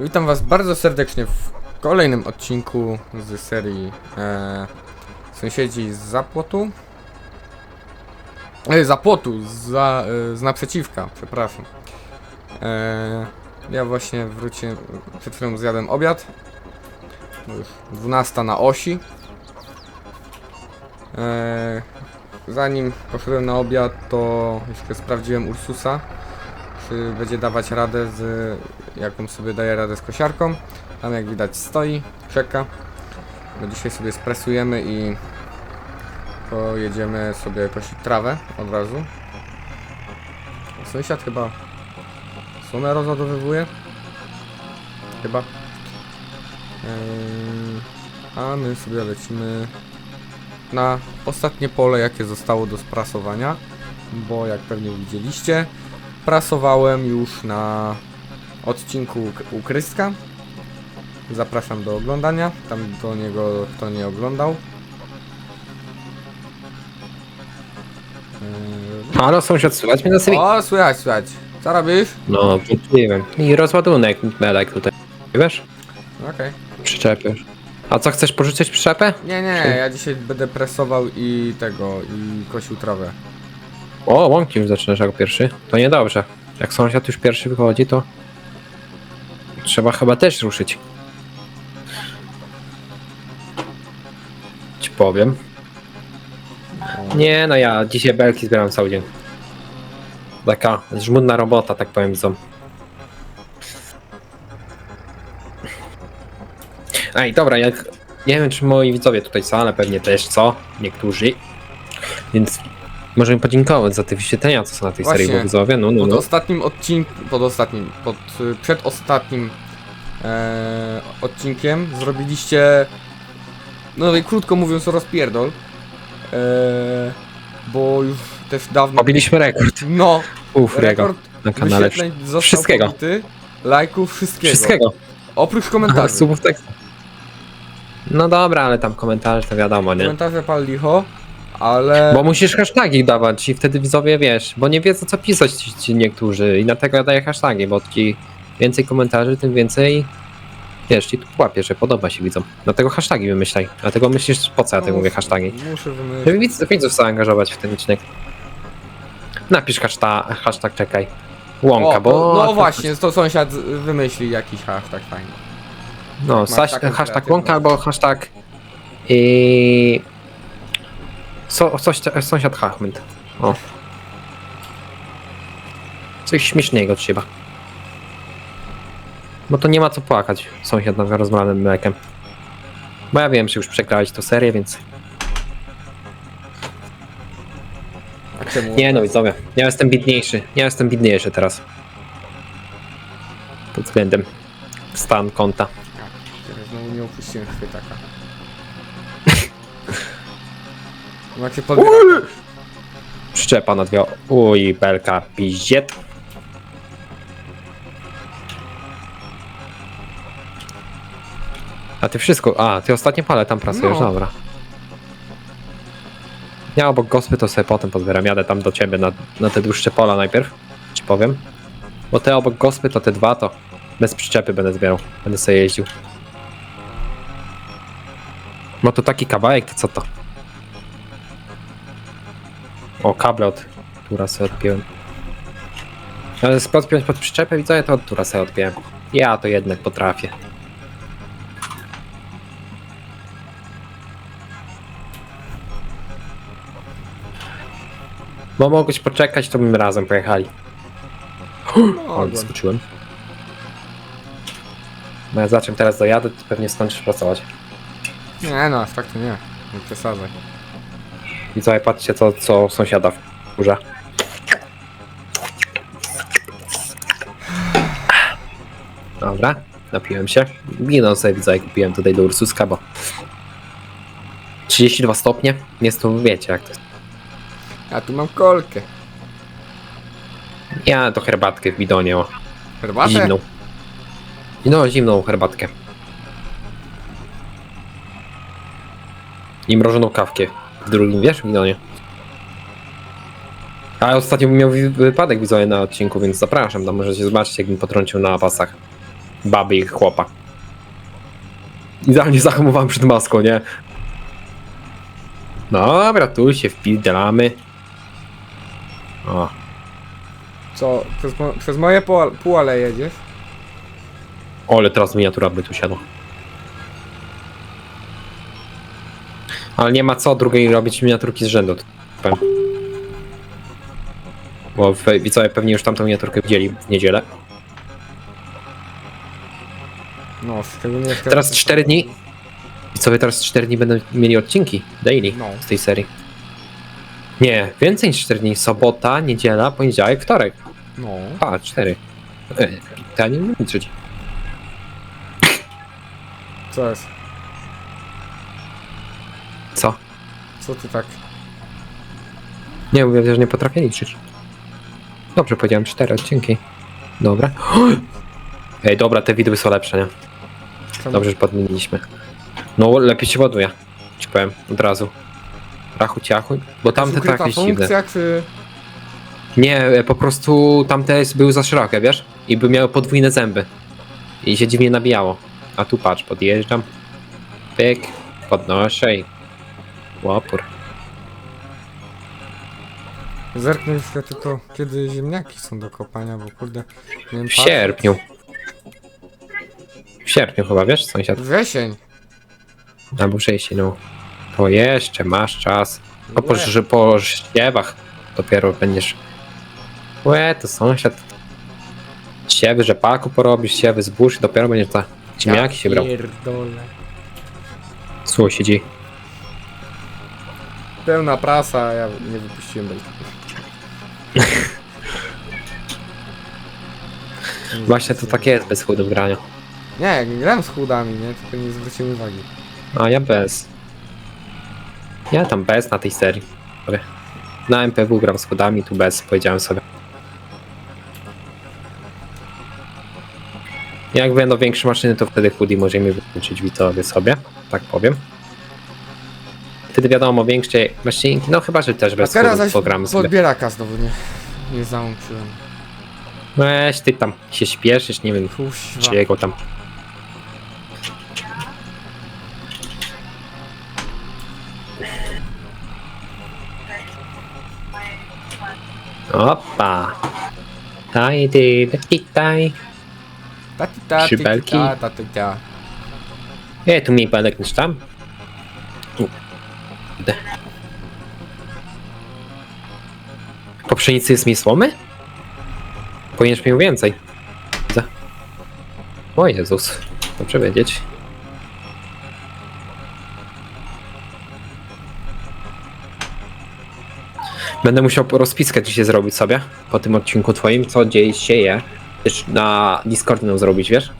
Witam Was bardzo serdecznie w kolejnym odcinku z serii e, Sąsiedzi z zapłotu. E, zapłotu, za, e, z naprzeciwka, przepraszam. E, ja właśnie wróciłem, przed chwilą zjadłem obiad. Już 12 na osi. E, zanim poszedłem na obiad, to jeszcze sprawdziłem Ursusa czy będzie dawać radę z jaką sobie daje radę z kosiarką. Tam jak widać stoi, czeka. Dzisiaj sobie spresujemy i pojedziemy sobie kosić trawę od razu. Sąsiad chyba słomę rozładowywuje. Chyba. A my sobie lecimy na ostatnie pole, jakie zostało do sprasowania. Bo jak pewnie widzieliście, prasowałem już na odcinku u- u Krystka. Zapraszam do oglądania. Tam do niego kto nie oglądał. Yy, Halo, sąsiad, słychać mnie na sobie? O, słychać, słychać. Co robisz? No, wróciłem. I rozładunek, belek tutaj. Wiesz? Okej. Przyczepisz. A co, chcesz pożyczyć przyczepę? Nie, nie, ja dzisiaj będę presował i tego, i kosił trawę. O, łąki już zaczynasz jako pierwszy. To niedobrze. Jak sąsiad już pierwszy wychodzi, to trzeba chyba też ruszyć. Ci powiem. Nie, no ja dzisiaj belki zbieram cały dzień. Taka żmudna robota, tak powiem, są. Ej, dobra, jak... Nie wiem, czy moi widzowie tutaj są, ale pewnie też co. Niektórzy. Więc możemy podziękować za te wyświetlenia, co są na tej Właśnie. serii, bo widzowie, no, no, Pod no. ostatnim odcinku, pod ostatnim, pod y, przedostatnim e, odcinkiem zrobiliście, no i krótko mówiąc, rozpierdol. E, bo już też dawno. Pobiliśmy rekord. No, Uf, rekord rekord na kanale. wyświetleń został Wszystkiego. pobity, lajków, wszystkiego. Wszystkiego. Oprócz Aha, komentarzy. subów tekstu. No dobra, ale tam komentarze to wiadomo, nie? Komentarze pal licho, ale... Bo musisz hashtagi dawać i wtedy widzowie wiesz, bo nie wiedzą co pisać ci, ci niektórzy i dlatego ja daję hashtagi, bo ci więcej komentarzy, tym więcej wiesz, ci tu łapie, że podoba się widzom. Dlatego hashtagi wymyślaj. Dlatego myślisz, po co ja No ty mówię hashtagi? Muszę wymyślić. Żeby widz, widzów zaangażować w ten odcinek. Napisz hashtag, hashtag czekaj. Łąka, o, bo... No właśnie, to sąsiad wymyśli jakiś hashtag fajny. No, Masz saś, taką hashtag kreatywność. łąka albo hashtag i so, coś, sąsiad Hachmyt. O. Coś śmiesznego trzeba. Bo to nie ma co płakać, sąsiad nad rozmlanym mlekiem. Bo ja wiem, że już przegrałeś tę serię, więc... Nie no, widzowie, ja jestem biedniejszy. Ja jestem biedniejszy teraz. Pod względem stan konta. Teraz Znowu nie opuściłem chwytaka. Jak się. Przyczepa na dwie... Uj, belka, piździet. A ty wszystko... A, ty ostatnie pale tam pracujesz, No. dobra. Ja obok gospy to sobie potem pozbieram. Jadę tam do ciebie na, na te dłuższe pola najpierw. Ci powiem. Bo te obok gospy to te dwa to bez przyczepy będę zbierał. Będę sobie jeździł. Bo to taki kawałek, to co to? O, kable od tura sobie odpiąłem. Ale pod przyczepę widzę, to od tura sobie odpiąłem. Ja to jednak potrafię. Bo mogłeś poczekać, to bym razem pojechali. O, Mogłem. skoczyłem. No ja za czym teraz dojadę, to pewnie skończysz pracować. Nie no, aż tak to nie. Nie przesadzaj. I co, patrzcie co, co sąsiada wkurza. Dobra, napiłem się. Winą sobie widzę, jak kupiłem tutaj do Ursuska, bo 32 stopnie, jest to, wiecie jak to jest. Ja tu mam kolkę. Ja to herbatkę w bidonie, o, Herbatę? zimną. No, zimną herbatkę. I mrożoną kawkę w drugim, wiesz, bidonie. A ostatnio miał wypadek widzowie na odcinku, więc zapraszam, tam możecie zobaczyć, jak mi potrącił na pasach. baby i chłopa. Idealnie zahamowałem przed maską, nie? Dobra, tu się wpierdalamy. O, Co, przez, mo przez moje pół- półale jedziesz? ale teraz miniatura by tu siadła. Ale nie ma co drugiej robić miniaturki z rzędu. powiem. Bo we- widzowie pewnie już tamtą miniaturkę widzieli w niedzielę. No, szczególnie jak Teraz 4 dni. Widzowie teraz 4 dni będą mieli odcinki daily No. z tej serii. Nie, więcej niż 4 dni. Sobota, niedziela, poniedziałek, wtorek. No. A, 4. E, to ja nie liczyć. Co jest? Co? Co ty tak? Nie, mówię, że nie potrafię liczyć. Dobrze, powiedziałem 4 odcinki. Dobra. Ej, dobra, te widły są lepsze, nie? Czemu? Dobrze, że podmieniliśmy. No, lepiej się ładuje. Ci powiem, od razu. Rachu ciachu, bo tamte Ukryta jakieś dziwne. funkcja, czy... Nie, e, po prostu tamte jest- były za szerokie, wiesz? I by miały podwójne zęby. I się dziwnie nabijało. A tu patrz, podjeżdżam. Pyk, podnoszę i... Łopór. Zerknę jeszcze tylko, kiedy ziemniaki są do kopania, bo kurde... W sierpniu. W sierpniu chyba, wiesz, sąsiad? Wrzesień. Albo wcześniej, no. To jeszcze masz czas. A po, że po siewach dopiero będziesz... Łe, to sąsiad. Siewy rzepaku porobisz, siewy zbóż i dopiero będziesz za ziemniaki się brał. Pierdolę. Słuchaj, siedzi. Pełna prasa, a ja nie wypuściłem belki. Właśnie to takie jest bez chudu w graniu. Nie, jak nie grałem z chudami, nie? Tylko nie zwróciłem uwagi. A ja bez. Ja tam bez na tej serii. Na MPW gram z chudami, tu bez, powiedziałem sobie. Jak będą większe maszyny, to wtedy chudi możemy wyłączyć widzowie sobie, tak powiem. Wtedy wiadomo, większe maszynki, no chyba, że też bez teraz zaś pogramy sobie. podbieraka znowu nie, nie załączyłem. Weź ty tam się śpieszysz, nie wiem, Kuźwa. czy jego tam. Opa! Taj, ty, taki, taj. Tati, tati, Szybelki. ta, ta, ta, ta. E, tu mniej palek niż tam. Kurde. Po pszenicy jest mi słomy? Powinieneś mieć więcej. Za. O Jezus. Dobrze wiedzieć. Będę musiał rozpiskę dzisiaj zrobić sobie po tym odcinku twoim, co dzieje się je. Na Discordzie nam zrobić, wiesz?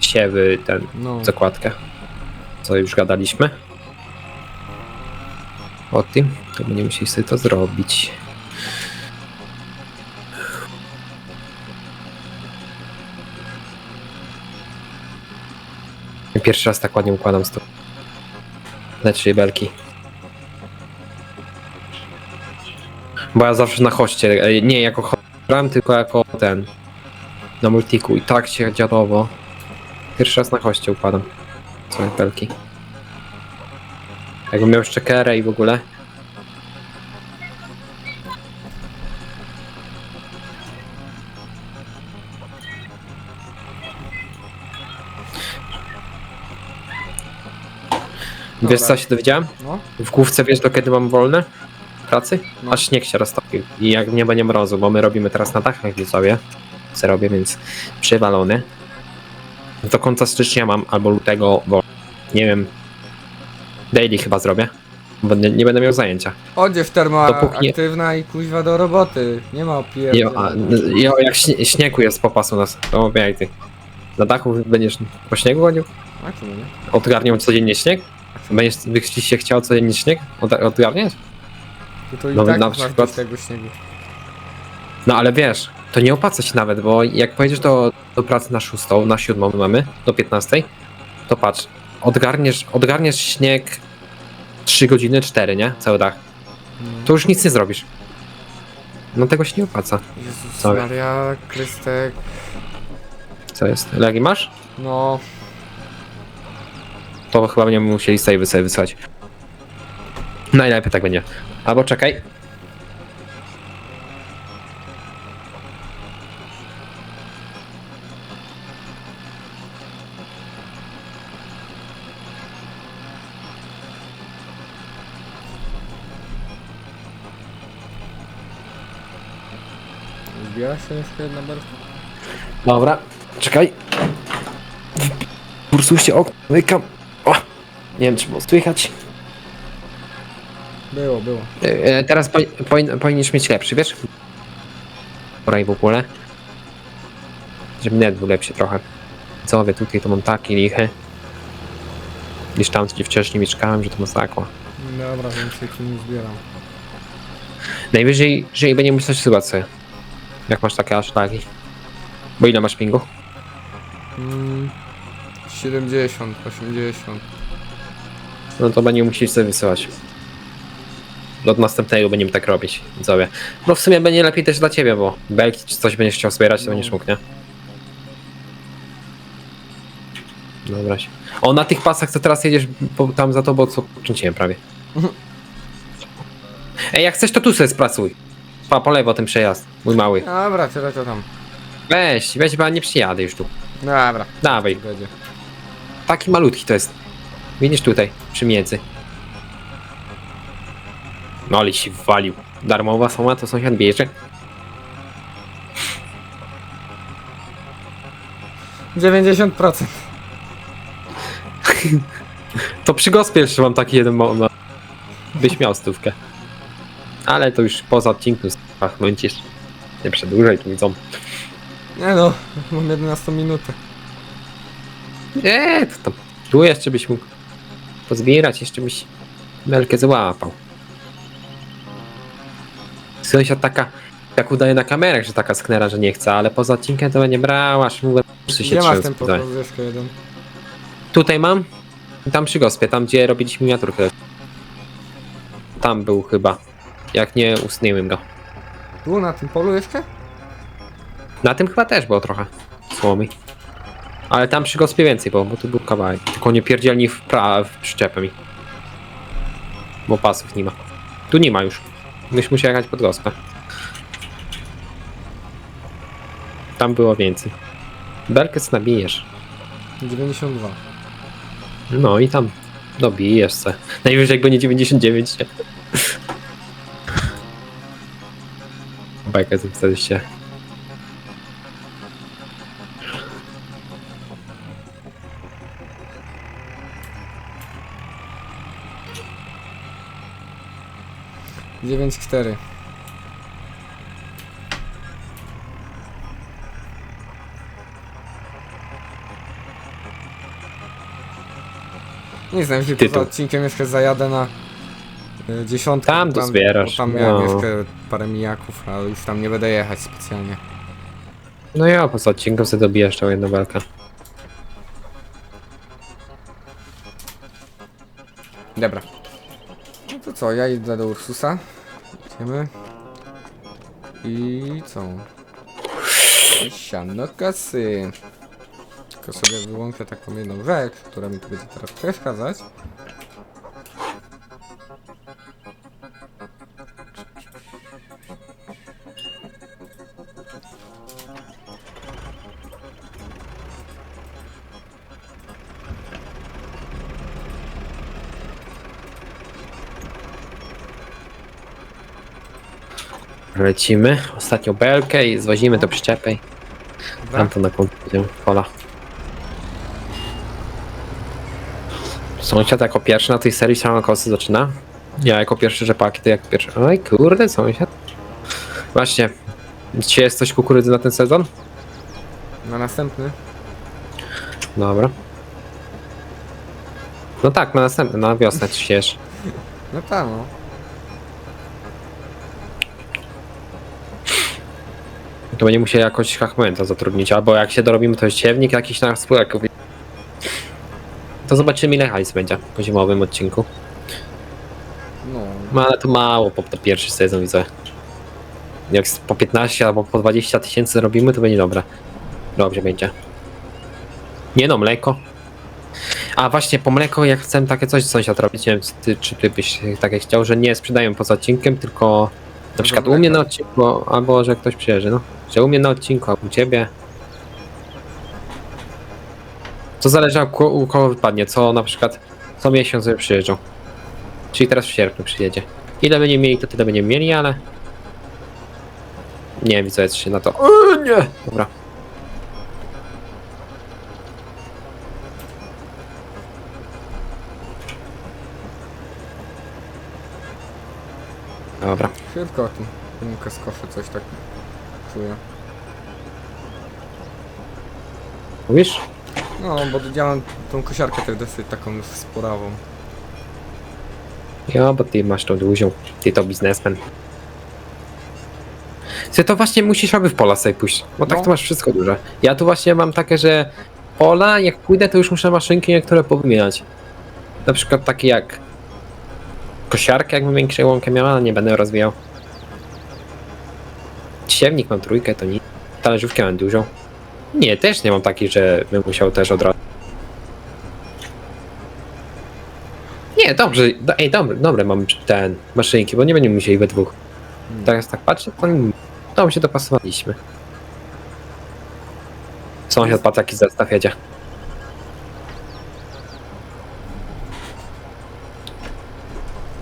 Siewy, ten, No. zakładkę. Co już gadaliśmy. O tym, to będziemy musieli sobie to zrobić. Pierwszy raz tak ładnie układam sto. Znaczy belki. Bo ja zawsze na hoście, e, nie jako grałem, tylko jako ten. Na multiku i tak się dziadowo. Pierwszy raz na hoście układam. Swoje belki. Jakbym miał jeszcze kerę i w ogóle. Wiesz co się dowiedziałem? No. W główce wiesz do kiedy mam wolne? Pracy? No. Aż śnieg się roztopił. I jak nie będzie mrozu, bo my robimy teraz na dachach w sobie. Co robię, więc przywalony. Do końca stycznia mam albo lutego, bo nie wiem. Daily chyba zrobię. Bo nie, nie będę miał zajęcia. Odzież Dopóki termoaktywna i kuźwa do roboty. Nie ma Jo, opierdolenia. a, jo, jak śnie, śniegu jest po pasu nas, to mówię ty. Na dachu będziesz po śniegu chodził? A czemu nie? Odgarniał codziennie śnieg? Będziesz byś ci się chciał codziennie śnieg od, odgarniać? Ty to i No, tak na masz przykład- tego śniegu. No ale wiesz, to nie opłaca się nawet, bo jak pojedziesz do, do pracy na szóstą, na siódmą mamy, do 15, to patrz, odgarniesz, odgarniesz śnieg 3 godziny, 4, nie? Cały dach. No. To już nic nie zrobisz. No tego się nie opłaca. Jezus. Maria, Krystek. Co jest? Lagi masz? No, To chyba będziemy musieli save sobie wysłać. Najlepiej tak będzie. Albo czekaj. Się jeszcze jedna? Dobra, czekaj. Kursuście okno, łykam. O! Nie wiem, czy było słychać. Było, było. E, e, teraz po, powin, powinniś mieć lepszy, wiesz? Poraj w ogóle. Żeby net był lepszy trochę. Co wie, tutaj to mam taki lichy. Niż tam, gdzie wcześniej mieszkałem, że to masakra. Dobra, więcej tu nie zbieram. Najwyżej, jeżeli będzie musiał sobie. Jak masz takie aż lagi. Bo ile masz pingu? Mm, 70, 80. No to będzie musisz sobie wysyłać. Od następnego będziemy tak robić, widzowie. No w sumie będzie lepiej też dla ciebie, bo belki czy coś będziesz chciał zbierać, to No. będziesz mógł, nie? Dobra. się- O, na tych pasach, co teraz jedziesz tam za tobą, co kręciłem prawie. Ej, jak chcesz, to tu sobie spracuj. Pa, po lewo ten przejazd, mój mały. Dobra, tyle to tam. Weź, weź, bo ja nie przyjadę już tu. Dobra, Dawaj, będzie. taki malutki to jest. Widzisz tutaj, przy miedzy. No ale się walił. Darmowa soma to sąsiad bierze. 90%. To przy gospie jeszcze mam taki jeden moment. Byś miał stówkę. Ale to już poza odcinku pachnącisz. Nie przedłużaj tu widzą. Nie no, mam 11 minutę. Nie, to tam. Tu jeszcze byś mógł pozbierać, jeszcze byś belkę złapał. Sąsiad taka, tak udaje na kamerach, że taka sknera, że nie chce, ale poza odcinkiem to będzie brała, aż mu się Gdzie masz ten pokój jeden? Tutaj mam. Tam przy gospie, tam gdzie robiliśmy miniaturkę. Tam był chyba. Jak nie ustniłem go. Tu, na tym polu jeszcze? Na tym chyba też było trochę słomy. Ale tam przy gospie więcej było, bo tu był kawałek. Tylko nie pierdzielni w, pra- w przyczepę mi. Bo pasów nie ma. Tu nie ma już. Myś musiał jechać pod gospę. Tam było więcej. Belkę co nabijesz. 92. No i tam dobijesz se. Najwyżej jak będzie 99 nie? Bajka z tym wtedy się. dziewięć cztery. Nie znam, jeśli poza Tytuł. odcinkiem jeszcze zajadę na y, dziesiątkę. Tam bo dozbierasz, bo Tam miałem no. jeszcze parę mijaków, ale już tam nie będę jechać specjalnie. No ja po co odcinkom sobie dobijasz tą jedną belkę. Dobra. No to co, ja idę do Ursusa. Idziemy. I co? Siano kasy. Tylko sobie wyłączę taką jedną rzecz, która mi tu będzie teraz przeszkadzać. Lecimy. Ostatnią belkę i zwozimy do przyczepy. Dobra? Tam to na końcu będziemy pola. Sąsiad jako pierwszy na tej serii same kosy zaczyna. Ja jako pierwszy rzepaki, to jak pierwszy. Oj kurde, sąsiad. Właśnie. Czy jest coś kukurydzy na ten sezon? Na następny. Dobra. No tak, na następny, na wiosnę czy siesz. No tak, no. To będzie musiał jakoś hachmenta zatrudnić, albo jak się dorobimy, to jest siewnik jakiś na spółek. To zobaczymy ile hajs będzie po zimowym odcinku. No. No ale to mało po, po pierwszy sezon widzę. Jak z- po 15 albo po 20 tysięcy robimy, to będzie dobre. Dobrze będzie. Nie no, mleko. A właśnie po mleko, jak chcę takie coś sąsiad robić, nie wiem, czy ty, czy ty byś takie chciał, że nie sprzedają poza odcinkiem, tylko na przykład u mnie na odcinku, albo że ktoś przyjeżdża, no. Że u mnie na odcinku, a u ciebie. To zależy ko- u kogo wypadnie, co na przykład co miesiąc przyjeżdżą. Czyli teraz w sierpniu przyjedzie. Ile będziemy mieli, to tyle będziemy mieli, ale... Nie wiem, widzę się na to. Eee, nie! Dobra. Dobra. Szybko o tym. Gumkę skoszę, coś tak czuję. Mówisz? No, bo mam tą kosiarkę też dosyć taką sporawą. Ja, bo ty masz tą duzią. Ty to biznesmen. Ty to właśnie musisz aby w pola sobie pójść, bo tak No. to masz wszystko duże. Ja tu właśnie mam takie, że pola, jak pójdę, to już muszę maszynki niektóre powymieniać. Na przykład takie jak kosiarkę, jakbym większą łąkę miała, ale nie będę rozwijał. Siewnik mam trójkę, to nie. Talerzówkę mam dużą. Nie, też nie mam takiej, że bym musiał też od razu. Nie, dobrze, do, ej, dobre, dobre mam ten, maszynki, bo nie będziemy musieli we dwóch. Hmm. Teraz tak patrzę, to dobrze się dopasowaliśmy. Sąsiad patrz jaki zestaw jedzie.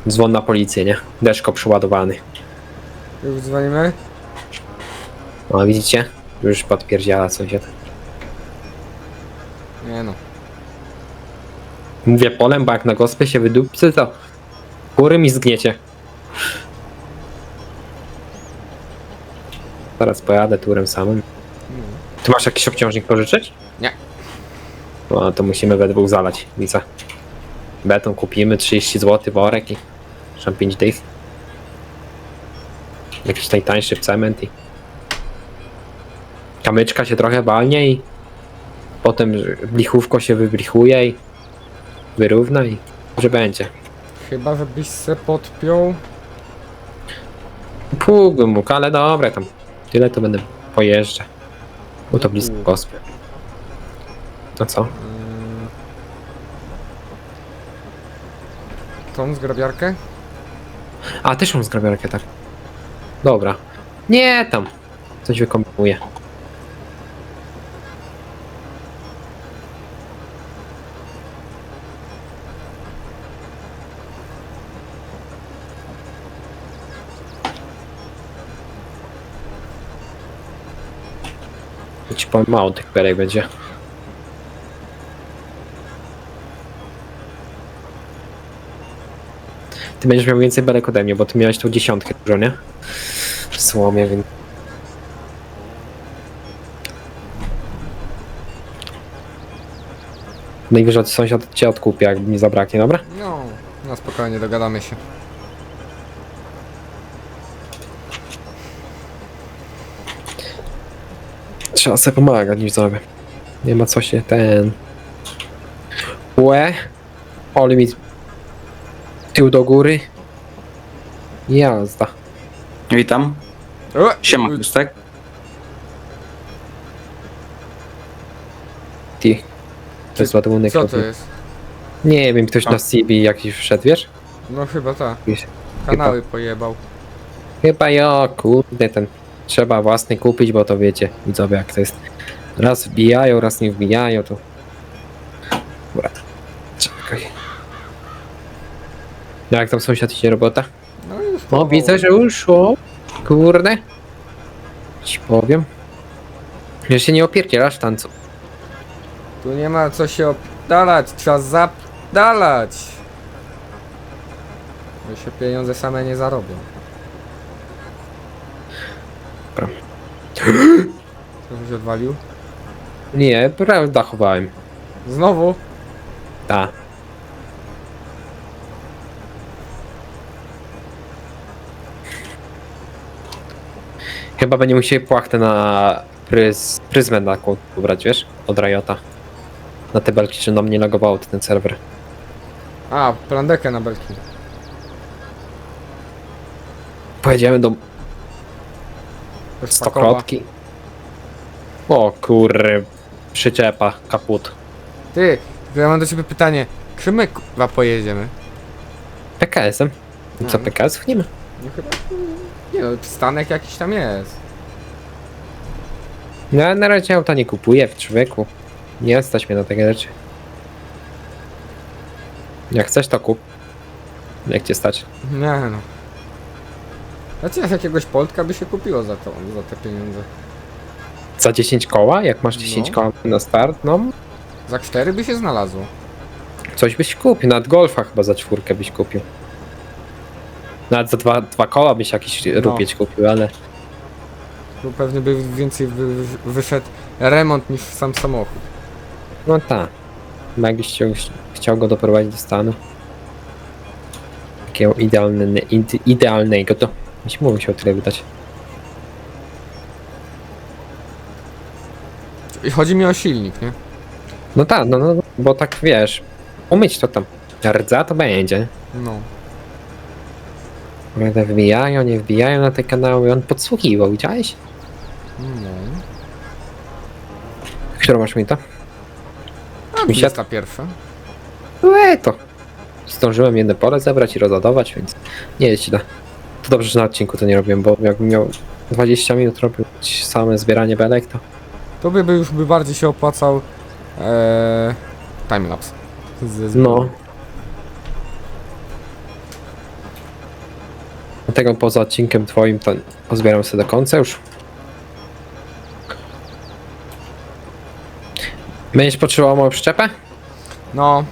Dzwon na policję, nie? Deszko przyładowany. Już dzwonimy? O, widzicie? Już podpierdziela sąsiad. Nie no. Mówię polem, bo jak na gospę się wydupcy, to góry mi zgniecie. Zaraz pojadę turem samym. Ty masz jakiś obciążnik pożyczyć? Nie. No to musimy we dwóch zalać, widzę. Beton kupimy, 30 zł worek i tam 5 dych. Jakiś najtańszy cement i... Kamyczka się trochę walnie i... Potem blichówko się wyblichuje i... Wyrówna i... Że będzie. Chyba, żebyś se podpiął. Półbym mógł, ale dobra tam. Tyle to będę pojeżdżę. Bo to blisko gospy. No co? Yy... Tą zgrabiarkę? A, też mam zgrabiarkę, tak. Dobra. Nie, tam. Coś wykombinuję. Ja Ci powiem, mało tych perek będzie. Ty będziesz miał więcej belek ode mnie, bo ty miałeś tą dziesiątkę dużo, nie? W słomie, więc... Najwyżej sąsiad cię odkupi, jak mi zabraknie, dobra? No, no spokojnie, dogadamy się. Trzeba sobie pomagać, niż sobie. Nie ma co się ten... Łe. Oli mi... Tył do góry. Jazda. Witam. O, Siema, Krystek. Ty. To jest ładunek. Co to jest? Nie wiem, ktoś A. na CB jakiś wszedł, wiesz? No chyba tak. Jakiś- Kanały pojebał. Chyba ja, kurde, ten trzeba własny kupić, bo to wiecie, widzowie jak to jest. Raz wbijają, raz nie wbijają, to... Dobra, czekaj. Jak tam sąsiad idzie robota? No już O, widzę, że już, o, kurde. Ci powiem. Że się nie opierdzielasz tancu. Tu nie ma co się oddalać, trzeba zapdalać. Bo się pieniądze same nie zarobią. Dobra. Co się odwalił? Nie, prawda chowałem. Znowu? Ta. Chyba będzie musieli płachtę na pryz, pryzmę na ubrać, wiesz? Od Riota. Na te belki, czy nam nie logowało ten serwer. A, plandekę na belki. Pojedziemy do Stokrotki. O kurry. przyczepa, kaput. Ty, ja mam do ciebie pytanie. Czy my kurwa pojedziemy? PKS-em. Co, No. PKS-ów nie ma? No chyba... Nie no, stanek jakiś tam jest. No, ja na razie auta nie kupuję w człowieku. Nie stać mnie na takie rzeczy. Jak chcesz, to kup. Jak cię stać. Nie no. Znaczy jak jakiegoś Poltka by się kupiło za to, za te pieniądze. Za 10 koła? Jak masz 10 No. koła na start, no Za cztery by się znalazło. coś byś kupił. Nawet golfa chyba za czwórkę byś kupił. Nawet za dwa, dwa koła byś jakiś rupieć kupił, ale Bo pewnie by więcej wy, wy, wyszedł remont niż sam samochód. no tak. No jakbyś chciał, chciał go doprowadzić do stanu. Takiego idealne, ide- idealnego to byś mógł się o tyle wydać. I chodzi mi o silnik, nie? No tak, no, no bo tak wiesz, umyć to tam. Rdza to będzie. No. Prawda, wbijają, nie wbijają na te kanały. On podsłuchiwał, widziałeś? No. Którą masz mi to? A Mi się- 21. Łe, to. Zdążyłem jedno pole zebrać i rozładować, więc nie jest źle. To dobrze, że na odcinku to nie robiłem, bo jakbym miał 20 minut robić same zbieranie belek, to Tobie by już by bardziej się opłacał ee, timelapse. Ze no. Dlatego poza odcinkiem twoim to pozbieram sobie do końca już. Będziesz potrzebował małą przyczepę? No,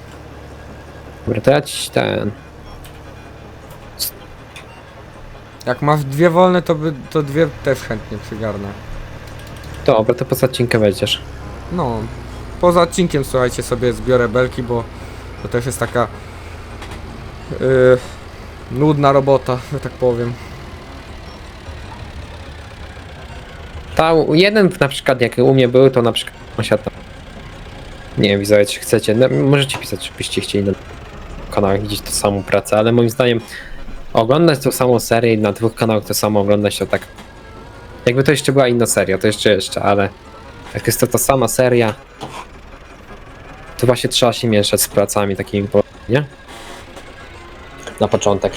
Dobra, to ja ci ten... jak masz dwie wolne, to, by, to dwie też chętnie przygarnę. Dobra, to poza odcinkiem wejdziesz. No, poza odcinkiem słuchajcie sobie zbiorę belki, bo to też jest taka yy, nudna robota, że tak powiem. Ta jeden na przykład jak u mnie był, to na przykład tam- Nie wiem, widzowie, czy chcecie. No, możecie pisać, czy byście chcieli na kanałach widzieć tą samą pracę, ale moim zdaniem oglądać tą samą serię i na dwóch kanałach to samo oglądać to tak. Jakby to jeszcze była inna seria, to jeszcze jeszcze, ale jak jest to ta sama seria, to właśnie trzeba się mieszać z pracami takimi, nie? Na początek.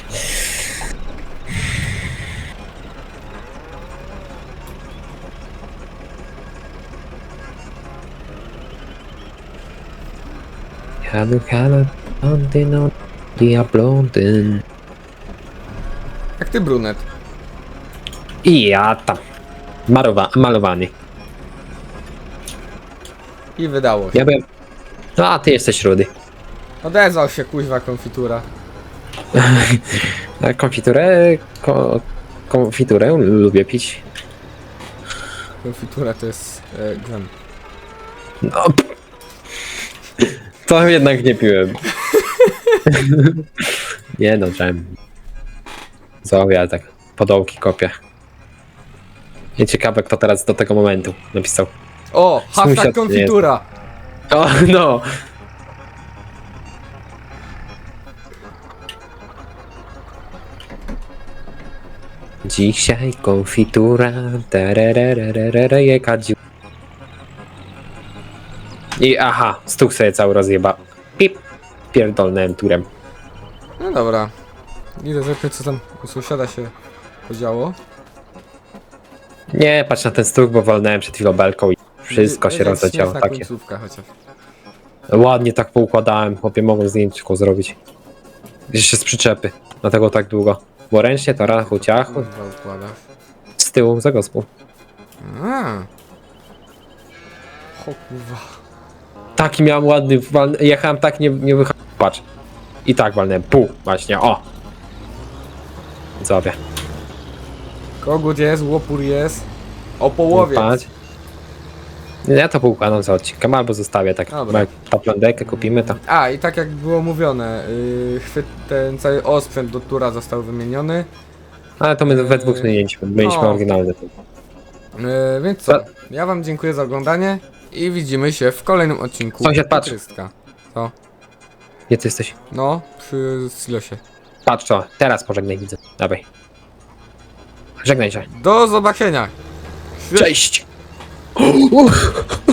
Halo, halo, blondyn, o, dia blondyn. Jak ty brunet. I ja tam. Marowa, malowany. I wydało się. Ja byłem... No, a ty jesteś rudy. Odezwał się kuźwa konfitura. A konfiturę... Ko, konfiturę lubię pić. Konfitura to jest e, gwen. No. To jednak nie piłem. nie no. Ja tak podołki kopię. Nie ciekawe, kto teraz do tego momentu napisał. O, hashtag Sąsiad konfitura. O, no. Dzisiaj konfitura, tererererere, jaka dziu... I aha, stuk sobie cały rozjeba. Pip, pierdolnąłem turem. No dobra. Idę zerknąć co tam u sąsiada się podziało. Nie, patrz na ten stuk, bo walnąłem przed chwilą belką i wszystko się rozleciało. Takie. końcówka chociaż. Ładnie tak poukładałem, chłopie, mogłem zdjęciu zrobić. Jeszcze z przyczepy, dlatego tak długo. Bo ręcznie to rachu ciachu, Kurwa układasz. z tyłu za gospą. A. O kurwa. Taki miałem ładny, wal... jechałem tak, nie, nie wychałem. Patrz. I tak walnąłem, pół, właśnie, o. Zrobię. Kogut jest, łopór jest. O połowie. Patrz. Ja to poukładam za odcinkiem, albo zostawię tak. Dobra. Jak taplondekę kupimy, to A, i tak jak było mówione, yy, chwyt, ten cały osprzęt do tura został wymieniony. Ale to my we dwóch mieliśmy, mieliśmy No. oryginalny. Yy, więc co? Ja wam dziękuję za oglądanie i widzimy się w kolejnym odcinku. Sąsiad, patrz. Czystka. Co? Gdzie ty jesteś? No, przy silosie. Patrz to, teraz pożegnaj widzę. Dawaj. Żegnaj się. Do zobaczenia. Cześć!